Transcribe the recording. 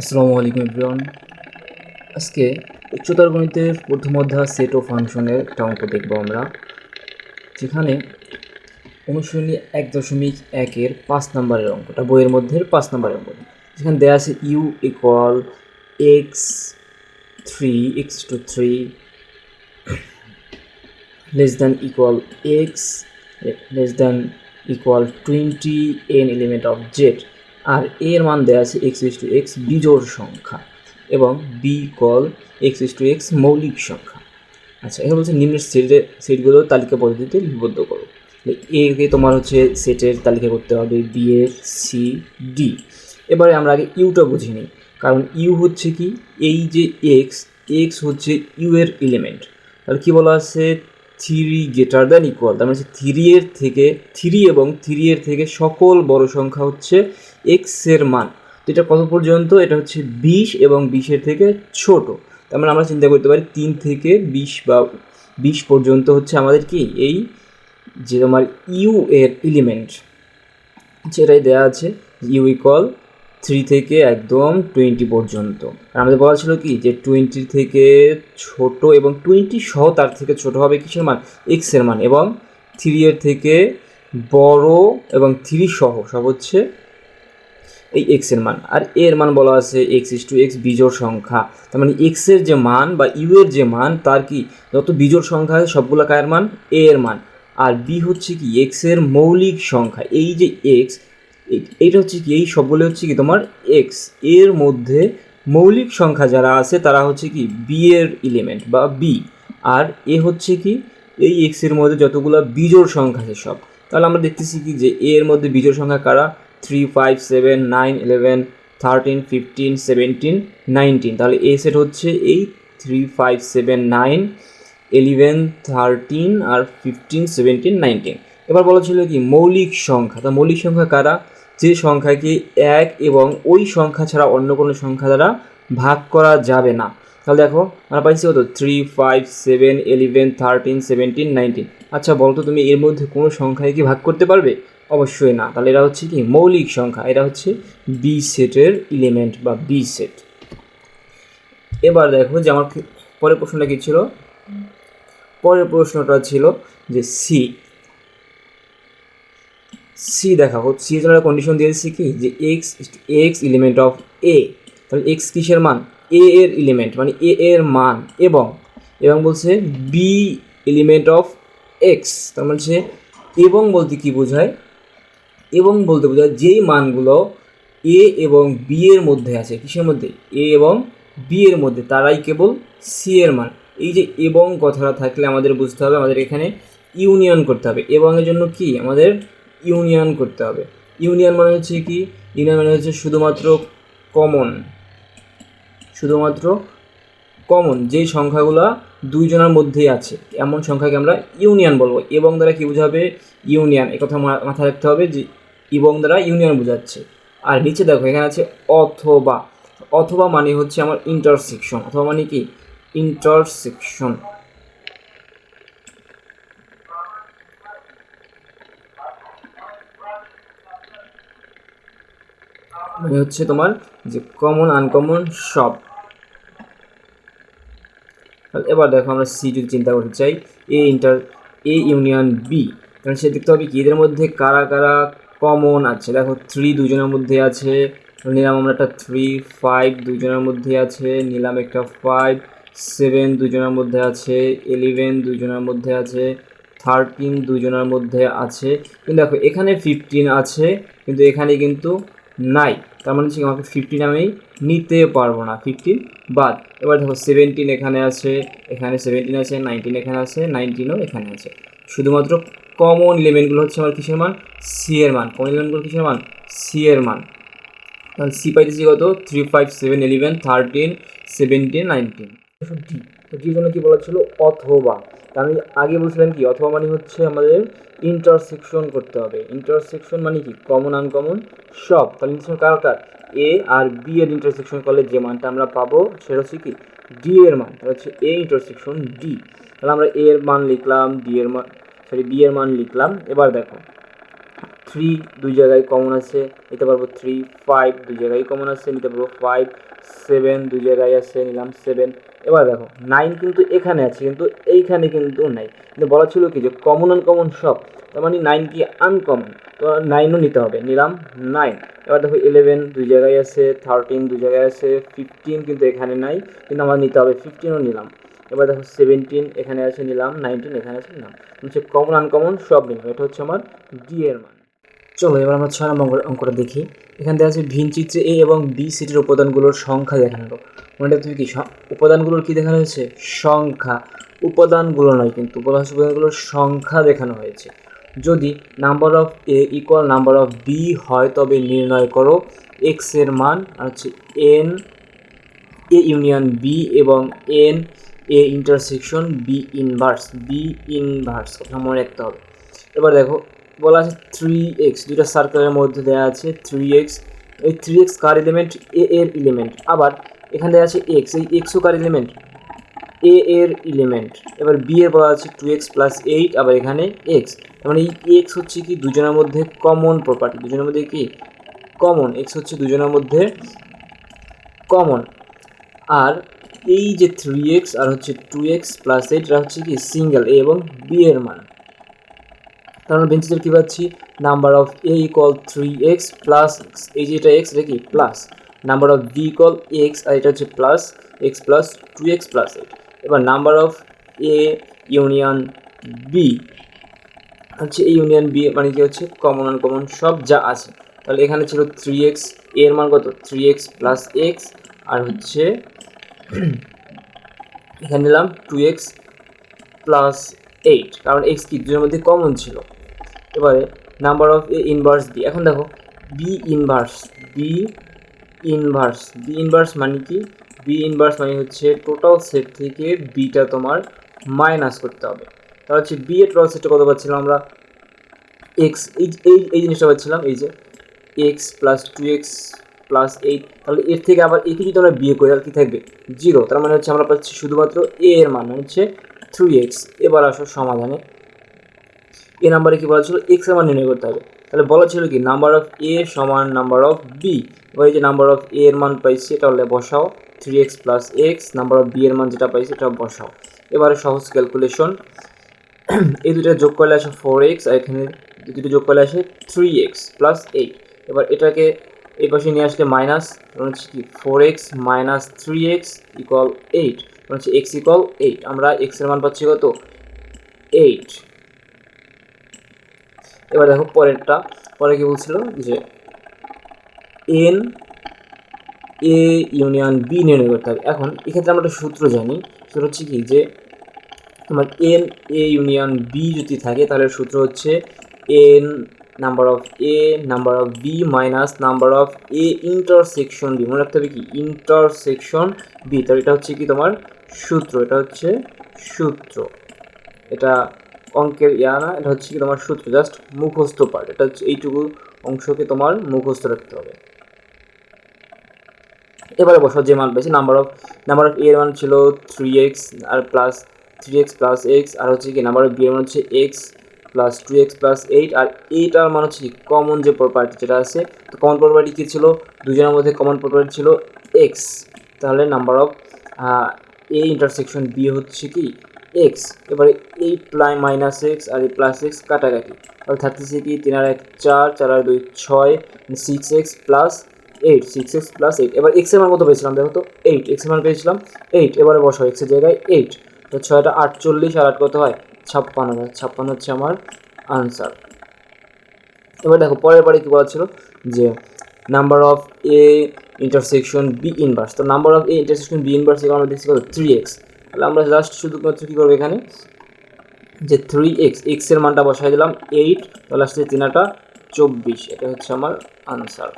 আসসালামু আলাইকুম এভরিওয়ান। আজকে উচ্চতর গণিতের প্রথম অধ্যায় সেট ও ফাংশনের একটা অঙ্ক দেখব আমরা। যেখানে অনুশীলনী এক দশমিক একের পাঁচ নম্বরের অঙ্কটা, বইয়ের মধ্যে পাঁচ নম্বরের অঙ্ক যেখানে দেওয়া আছে U equal x three x two three less than equal x less than equal twenty n element of Z আর এর মান দেওয়া আছে এক্স ইস টু এক্স বিজোড় সংখ্যা এবং B call x is to x মৌলিক সংখ্যা। আচ্ছা এখানে বলছে নিম্নের সেটের সেটগুলো তালিকা পদ্ধতিতে লিপিবদ্ধ করো। এ তোমার হচ্ছে সেটের তালিকা করতে হবে বি এর সি ডি এবারে আমরা আগে ইউটা বুঝি নিই, কারণ ইউ হচ্ছে কি? এই যে এক্স এক্স হচ্ছে ইউ এর এলিমেন্ট তাহলে কী বলা আছে? থ্রি গেটার দ্যান ইকুয়াল তার মানে থ্রি এর থেকে থ্রি এবং থ্রি এর থেকে সকল বড় সংখ্যা হচ্ছে এক্সের মান। তো এটা কত পর্যন্ত? এটা হচ্ছে বিশ এবং বিশের থেকে ছোট। তার মানে আমরা চিন্তা করতে পারি তিন থেকে বিশ বা বিশ পর্যন্ত হচ্ছে আমাদের কি? এই যে তোমার ইউ এর এলিমেন্ট যেটাই দেওয়া আছে ইউ ইকুয়াল থ্রি থেকে একদম টোয়েন্টি পর্যন্ত। আর আমাদের বলা ছিল কি? যে টোয়েন্টি থেকে ছোট এবং টোয়েন্টি সহ তার থেকে ছোট হবে কিসের মান? এক্সের মান। এবং থ্রি এর থেকে বড় এবং থ্রি সহ সব হচ্ছে এই এক্সের মান। আর এর মান বলা আছে এক্স ইস টু এক্স বিজোড় সংখ্যা। তার মানে এক্সের যে মান বা ইউ এর যে মান, তার কি? যত বিজোড় সংখ্যা আছে, সবগুলো কায়ের মান? এ এর মান। আর বি হচ্ছে কি? এক্সের মৌলিক সংখ্যা। এই যে এক্স এইটা হচ্ছে কি, এই সবগুলো হচ্ছে কি তোমার এক্সের মধ্যে মৌলিক সংখ্যা যারা আছে, তারা হচ্ছে কি বি এর এলিমেন্ট বা বি আর এ হচ্ছে কি, এই এক্সের মধ্যে যতগুলো বিজোড় সংখ্যা আছে সব। তাহলে আমরা দেখতেছি কি যে এর মধ্যে বিজোড় সংখ্যা কারা? Three five seven nine eleven thirteen fifteen seventeen nineteen তাহলে এ সেট হচ্ছে এই three five seven nine eleven thirteen আর ফিফটিন সেভেন্টিন নাইনটিন এবার বলা ছিল কি, মৌলিক সংখ্যা। তা মৌলিক সংখ্যা কারা? যে সংখ্যাকে এক এবং ওই সংখ্যা ছাড়া অন্য কোনো সংখ্যা দ্বারা ভাগ করা যাবে না। তাহলে দেখো, আমরা পাইছি কত? Three five seven eleven thirteen seventeen nineteen আচ্ছা বলতো তুমি এর মধ্যে কোনো সংখ্যায় কি ভাগ করতে পারবে? অবশ্যই না। তাহলে এরা হচ্ছে কি? মৌলিক সংখ্যা। এরা হচ্ছে বি সেটের এলিমেন্ট বা বি সেট এবার দেখো যে আমার পরের প্রশ্নটা কী ছিল? পরের প্রশ্নটা ছিল যে সি সি দেখাবো। সি এর জন্য কন্ডিশন দিয়েছি কি? যে x x element of A তাহলে এক্স কিসের মান? এ এর এলিমেন্ট মানে এ এর মান। এবং এবং বলছে বি এলিমেন্ট অফ এক্স তার মানে হচ্ছে এবং বলতে কি বোঝায়? এবং বলতে বোঝায় যেই মানগুলো এ এবং বি এর মধ্যে আছে। কিসের মধ্যে? এ এবং বি এর মধ্যে। তারাই কেবল সি এর মান। এই যে এবং কথাটা থাকলে আমাদের বুঝতে হবে, আমাদের এখানে ইউনিয়ন করতে হবে। এবং এর জন্য কি? আমাদের ইউনিয়ন করতে হবে। ইউনিয়ন মানে হচ্ছে কি? ইউনিয়ন মানে হচ্ছে শুধুমাত্র কমন শুধুমাত্র কমন যেই সংখ্যাগুলো দুইজনের মধ্যেই আছে। এমন সংখ্যাকে আমরা ইউনিয়ন বলব। এবং দ্বারা কী বোঝাবে? ইউনিয়ন। কথা মাথায় রাখতে হবে যে এবং দ্বারা ইউনিয়ন বোঝাচ্ছে। আর নিচে দেখো, এখানে আছে অথবা। অথবা মানে হচ্ছে আমার ইন্টারসেকশন অথবা মানে কি? ইন্টারসেকশন মানে হচ্ছে তোমার যে কমন আনকমন সব। এবার দেখো আমরা সি যদি চিন্তা করতে চাই A inter A union B তাহলে সে দেখতে হবে কি, এদের মধ্যে কারা কারা কমন আছে? দেখো থ্রি দুজনের মধ্যে আছে, নিলাম আমরা একটা থ্রি ফাইভ দুজনের মধ্যে আছে, নিলাম একটা ফাইভ সেভেন দুজনের মধ্যে আছে ইলেভেন দুজনের মধ্যে আছে থার্টিন দুজনের মধ্যে আছে। কিন্তু দেখো এখানে ফিফটিন আছে, কিন্তু এখানে কিন্তু নাই। তার মানে হচ্ছে আমাকে ফিফটিন আমি নিতে পারব না। ফিফটিন বাদ। এবার দেখো সেভেন্টিন এখানে আছে, এখানে সেভেন্টিন আছে নাইনটিন এখানে আছে নাইনটিনও এখানে আছে। শুধুমাত্র কমন ইলেভেন্টগুলো হচ্ছে আমার কিসের মান? সি এর মান। কমন ইলেভেন্টগুলো কিসের মান? সি এর মান। তাহলে সি পাইতেছি কত? Three five seven eleven thirteen seventeen nineteen D তো জন্য কী বলা ছিল, অথবা। আমি আগে বলছিলাম কি, অথবা মানে হচ্ছে আমাদের ইন্টারসেকশন করতে হবে। ইন্টারসেকশন মানে কি? কমন আনকমন সব। তাহলে ইন্টারসেকশন কার কার এ আর বি এর ইন্টারসেকশন করলে যে মানটা আমরা পাবো, সেটা হচ্ছে কি? ডি এর মান। হচ্ছে এ ইন্টারসেকশন ডি তাহলে আমরা এ এর মান লিখলাম ডি এর মান সরি বি এর মান লিখলাম। এবার দেখো থ্রি দুই জায়গায় কমন আছে, নিতে পারব থ্রি ফাইভ দুই জায়গায় কমন আছে, নিতে পারব ফাইভ সেভেন দুই জায়গায় আছে, নিলাম সেভেন এবার দেখো নাইন কিন্তু এখানে আছে, কিন্তু এইখানে কিন্তু নাই। কিন্তু বলা ছিল কি যে কমন আনকমন সব, তার মানে নাইন কি আনকমন তো নাইনও নিতে হবে। নিলাম নাইন এবার দেখো ইলেভেন দুই জায়গায় আছে থার্টিন দুই জায়গায় আছে ফিফটিন কিন্তু এখানে নাই, কিন্তু আমার নিতে হবে ফিফটিনও নিলাম। এবার দেখো সেভেন্টিন এখানে আছে, নিলাম নাইনটিন এখানে আছে, নিলাম। হচ্ছে কমন আনকমন সব নিলাম। এটা হচ্ছে আমার ডি এর মান। চলো এবার আমরা ছয় নম্বর অঙ্ক- অঙ্কটা দেখি। এখান থেকে আছে ভিন চিত্রে এ এবং বি সিটির উপাদানগুলোর সংখ্যা দেখানো মনে তুমি কি উপাদানগুলোর কি দেখানো হয়েছে? সংখ্যা। উপাদানগুলো নয় কিন্তু হচ্ছে উপাদানগুলোর সংখ্যা দেখানো হয়েছে। যদি number of A equal number of B হয়, তবে নির্ণয় করো এক্সের মান হচ্ছে এন এ ইউনিয়ন বি এবং n A intersection B inverse B inverse কথা মনে রাখতে হবে। এবার দেখো বলা আছে থ্রি এক্স দুইটা সার্কেলের মধ্যে দেওয়া আছে থ্রি এক্স এই থ্রি এক্স কার এলিমেন্ট এ এর এলিমেন্ট আবার এখানে দেওয়া আছে এক্স এই এক্সও কার এলিমেন্ট এ এর এলিমেন্ট এবার বি এর বলা আছে টু এক্স প্লাস এইট আবার এখানে এক্স মানে এই এক্স হচ্ছে কি দুজনের মধ্যে কমন প্রপার্টি দুজনের মধ্যে কি? কমন এক্স হচ্ছে দুজনের মধ্যে কমন আর এই যে থ্রি এক্স আর হচ্ছে টু এক্স প্লাস এইট হচ্ছে কি সিঙ্গেল এ এবং বি এর মান। তার মানে বেঞ্চিসের কী পাচ্ছি? Number of A equal three x plus এই যে এটা এক্স এটা কি? Plus number of B equal x আর এটা হচ্ছে plus x plus two x plus eight এবার number of A union B হচ্ছে এই ইউনিয়ন বি মানে কি হচ্ছে? কমন আনকমন সব যা আছে। তাহলে এখানে ছিল থ্রি এক্সের মান কত? থ্রি এক্স প্লাস এক্স আর হচ্ছে এখানে নিলাম টু এক্স প্লাস এইট কারণ এক্স কি? দুজনের মধ্যে কমন ছিল। এবারে number of A inverse B এখন দেখো B inverse B inverse B inverse মানে কি? বি ইনভার্স মানে হচ্ছে টোটাল সেট থেকে বিটা তোমার মাইনাস করতে হবে। তাহলে হচ্ছে বি এর টোটাল সেটটা কত পাচ্ছিলাম আমরা? এক্স এই এই জিনিসটা পাচ্ছিলাম, এই যে x plus two x plus eight তাহলে এর থেকে আবার একে যদি আমরা বিয়ে করি, তাহলে কী থাকবে? জিরো তার মানে হচ্ছে আমরা পাচ্ছি শুধুমাত্র এ এর মান মানে হচ্ছে থ্রি এক্স এবার আসো সমাধানে। এ নাম্বারে কি বলা ছিল? এক্সের মান নির্ণয় করতে হবে। তাহলে বলা ছিল কি? নাম্বার অফ এ সমান নাম্বার অফ বি এবার এই যে নাম্বার অফ এ এর মান পাইছি, এটা হলে বসাও। Three x plus x number of B এর মান যেটা পাইছি, এটা বসাও। এবারে সহজ ক্যালকুলেশন এই দুটো যোগ করলে আসে ফোর এক্স আর এখানে দুটো যোগ করলে আসে থ্রি এক্স প্লাস এইট এবার এটাকে এই পাশে নিয়ে আসলে মাইনাস হচ্ছে কি four x minus three x equal eight হচ্ছে এক্স ইকুয়াল এইট আমরা এক্সের মান পাচ্ছি কত? এইট এবার দেখো পরেরটা। পরে কি বলছিল? যে এন এ ইউনিয়ন বি নির্ণয় করতে হবে। এখন এক্ষেত্রে আমরা একটা সূত্র জানি। সেটা হচ্ছে কি? যে তোমার এন এ ইউনিয়ন বি যদি থাকে, তাহলে সূত্র হচ্ছে n number of A number of B minus number of A intersection B মনে রাখতে হবে কি? ইন্টারসেকশন বি তাহলে এটা হচ্ছে কি তোমার? সূত্র। এটা হচ্ছে সূত্র। এটা অঙ্কের ইয়া না, এটা হচ্ছে কি তোমার সূত্র জাস্ট মুখস্থ পার্ট এটা হচ্ছে এইটুকু অংশকে তোমার মুখস্থ রাখতে হবে। এবারে বসো, যে মান পেয়েছে নাম্বার অফ নাম্বার অফ এর মান ছিল থ্রি এক্স আর plus three x plus x আর হচ্ছে কি নাম্বার অফ বি এর মান হচ্ছে x plus two x plus eight আর এইটার মান হচ্ছে কমন যে প্রপার্টি যেটা আছে, তো কমন প্রপার্টি কী ছিল? দুজনের মধ্যে কমন প্রপার্টি ছিল এক্স তাহলে number of A intersection B হচ্ছে কি এক্স এবারে এই প্লাই মাইনাস এক্স আর এই প্লাস এক্স কাটাকাটি। তাহলে থাকতেছে কি, তিন আর এক চার চার আর দুই ছয় six x plus eight six x plus eight এবার এক্সের মান কত পেয়েছিলাম দেখো তো? এইট এক্সের মান পেয়েছিলাম এইট এবারে বসো এক্সের জায়গায় এইট তো ছয়টা আটচল্লিশ, আর আট কত হয়? ছাপ্পান্ন হয় ছাপ্পান্ন হচ্ছে আমার আনসার এবার দেখো, পরের পরে কী বলা ছিল? যে number of A intersection B inverse তো number of A intersection B inverse এখানে আমরা দেখছি কত? থ্রি এক্স তাহলে আমরা জাস্ট শুধুমাত্র কী করব এখানে? যে থ্রি এক্স এক্সের মানটা বসাই দিলাম এইট তাহলে আসছে তিনাটা চব্বিশ। এটা হচ্ছে আমার আনসার